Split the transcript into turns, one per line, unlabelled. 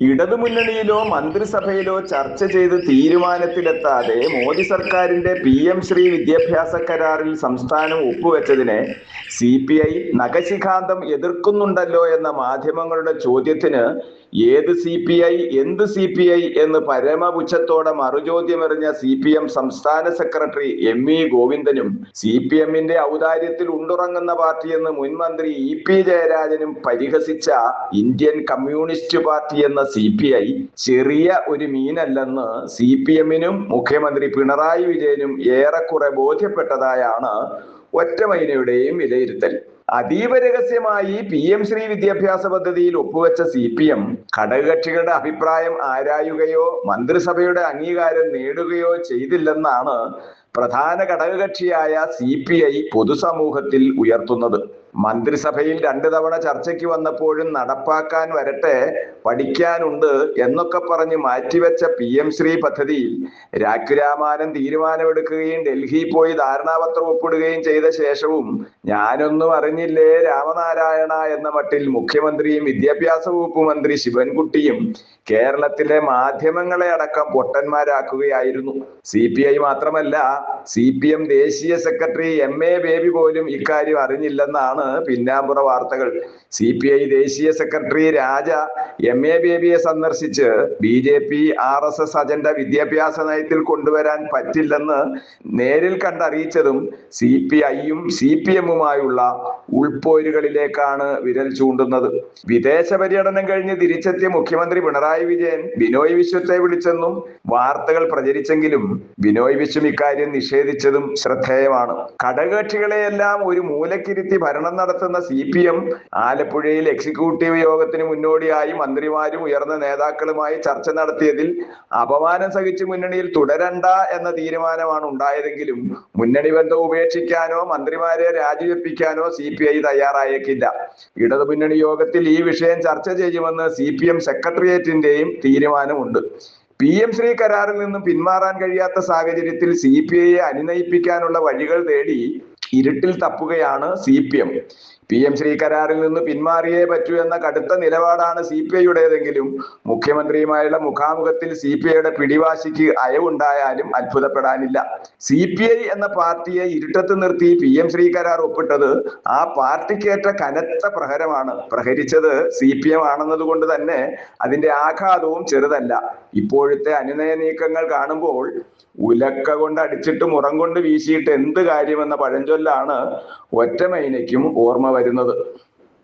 ഇടതുമുന്നണിയിലോ മന്ത്രിസഭയിലോ ചർച്ച ചെയ്ത് തീരുമാനത്തിലെത്താതെ മോദി സർക്കാരിന്റെ പി എം ശ്രീ വിദ്യാഭ്യാസ കരാറിൽ സംസ്ഥാനം ഒപ്പുവെച്ചതിനെ സി പി ഐ നഖശിഖാന്തം എതിർക്കുന്നുണ്ടല്ലോ എന്ന മാധ്യമങ്ങളുടെ ചോദ്യത്തിന് ഏത് സി പി ഐ എന്ത് സി പി ഐ എന്ന് പരമപുച്ഛത്തോടെ മറുചോദ്യമെറിഞ്ഞ സി പി എം സംസ്ഥാന സെക്രട്ടറി എം ഇ ഗോവിന്ദനും സി പി എമ്മിന്റെ ഔദാര്യത്തിൽ ഉണ്ടുറങ്ങുന്ന പാർട്ടിയെന്ന് മുൻ മന്ത്രി ഇ പി ജയരാജനും പരിഹസിച്ച ഇന്ത്യൻ കമ്മ്യൂണിസ്റ്റ് പാർട്ടി എന്ന സി പി ഐ ചെറിയ ഒരു മീനല്ലെന്ന് സി പി എമ്മിനും മുഖ്യമന്ത്രി പിണറായി വിജയനും ഏറെക്കുറെ ബോധ്യപ്പെട്ടതായാണ് ഒറ്റമൈനയുടെയും വിലയിരുത്തൽ. അതീവ രഹസ്യമായി പി എം ശ്രീ വിദ്യാഭ്യാസ പദ്ധതിയിൽ ഒപ്പുവെച്ച സി പി എം ഘടകകക്ഷികളുടെ അഭിപ്രായം ആരായുകയോ മന്ത്രിസഭയുടെ അംഗീകാരം നേടുകയോ ചെയ്തില്ലെന്നാണ് പ്രധാന ഘടകകക്ഷിയായ സി പി ഐ പൊതുസമൂഹത്തിൽ ഉയർത്തുന്നത്. മന്ത്രിസഭയിൽ രണ്ടു തവണ ചർച്ചയ്ക്ക് വന്നപ്പോഴും നടപ്പാക്കാൻ വരട്ടെ പഠിക്കാനുണ്ട് എന്നൊക്കെ പറഞ്ഞ് മാറ്റിവെച്ച പി എം ശ്രീ പദ്ധതിയിൽ രാഖുരാമാനം തീരുമാനമെടുക്കുകയും ഡൽഹി പോയി ധാരണാപത്രം ഒപ്പിടുകയും ചെയ്ത ശേഷവും ഞാനൊന്നും അറിഞ്ഞില്ലേ രാമനാരായണ എന്ന മട്ടിൽ മുഖ്യമന്ത്രിയും വിദ്യാഭ്യാസ വകുപ്പ് മന്ത്രി ശിവൻകുട്ടിയും കേരളത്തിലെ മാധ്യമങ്ങളെ അടക്കം പൊട്ടന്മാരാക്കുകയായിരുന്നു. സി പി ഐ മാത്രമല്ല സി പി എം ദേശീയ സെക്രട്ടറി എം എ ബേബി പോലും ഇക്കാര്യം അറിഞ്ഞില്ലെന്നാണ് പിന്നാമ്പുറ വാർത്തകൾ. സി പി ഐ ദേശീയ സെക്രട്ടറി രാജ എം എ ബേബിയെ സന്ദർശിച്ച് B J P R S S agenda വിദ്യാഭ്യാസ നയത്തിൽ കൊണ്ടുവരാൻ പറ്റില്ലെന്ന് നേരിൽ കണ്ടറിയിച്ചതും സി പി ഐയും സി പി എമ്മുമായുള്ള ഉൾപോരുകളിലേക്കാണ് വിരൽ ചൂണ്ടുന്നത്. വിദേശ പര്യടനം കഴിഞ്ഞ് തിരിച്ചെത്തിയ മുഖ്യമന്ത്രി പിണറായി വിജയൻ ബിനോയ് വിശ്വത്തെ വിളിച്ചെന്നും വാർത്തകൾ പ്രചരിച്ചെങ്കിലും ബിനോയ് വിശ്വം ഇക്കാര്യം നിഷേധിച്ചതും ശ്രദ്ധേയമാണ്. ഘടകകക്ഷികളെയെല്ലാം ഒരു മൂലക്കിരുത്തി ഭരണം നടത്തുന്ന സി പി എം ആലപ്പുഴയിൽ എക്സിക്യൂട്ടീവ് യോഗത്തിന് മുന്നോടിയായി മന്ത്രിമാരും ഉയർന്ന നേതാക്കളുമായി ചർച്ച നടത്തിയതിൽ അപമാനം സഹിച്ച് മുന്നണിയിൽ തുടരണ്ട എന്ന തീരുമാനമാണ് ഉണ്ടായതെങ്കിലും മുന്നണി ബന്ധം ഉപേക്ഷിക്കാനോ മന്ത്രിമാരെ രാജിവെപ്പിക്കാനോ സി പി ഐ തയ്യാറായേക്കില്ല. ഇടതുമുന്നണി യോഗത്തിൽ ഈ വിഷയം ചർച്ച ചെയ്യുമെന്ന് സി പി എം സെക്രട്ടേറിയറ്റിന്റെയും തീരുമാനമുണ്ട്. പി എം ശ്രീ കരാറിൽ നിന്നും പിന്മാറാൻ കഴിയാത്ത സാഹചര്യത്തിൽ സി പി ഐയെ അനുനയിപ്പിക്കാനുള്ള വഴികൾ തേടി ഇരുട്ടിൽ തപ്പുകയാണ് C P M. P M Shri കരാറിൽ നിന്ന് പിന്മാറിയേ പറ്റൂ എന്ന കടുത്ത നിലപാടാണ് സി പി ഐയുടേതെങ്കിലും. മുഖ്യമന്ത്രിയുമായുള്ള മുഖാമുഖത്തിൽ സി പി ഐയുടെ പിടിവാശിക്ക് അയവുണ്ടായാലും അത്ഭുതപ്പെടാനില്ല. സി പി ഐ എന്ന പാർട്ടിയെ ഇരുട്ടത്ത് നിർത്തി പി എം ശ്രീ കരാർ ഒപ്പിട്ടത് ആ പാർട്ടിക്കേറ്റ കനത്ത പ്രഹരമാണ്. പ്രഹരിച്ചത് സി പി എം ആണെന്നതുകൊണ്ട് തന്നെ അതിന്റെ ആഘാതവും ചെറുതല്ല. ഇപ്പോഴത്തെ അനുനയ നീക്കങ്ങൾ കാണുമ്പോൾ ഉലക്ക കൊണ്ട് അടിച്ചിട്ട് മുറം കൊണ്ട് വീശിയിട്ട് എന്ത് കാര്യമെന്ന പഴഞ്ചൊല്ലാണ് ഒറ്റമൈനയ്ക്കും ഓർമ്മ വരുന്നത്.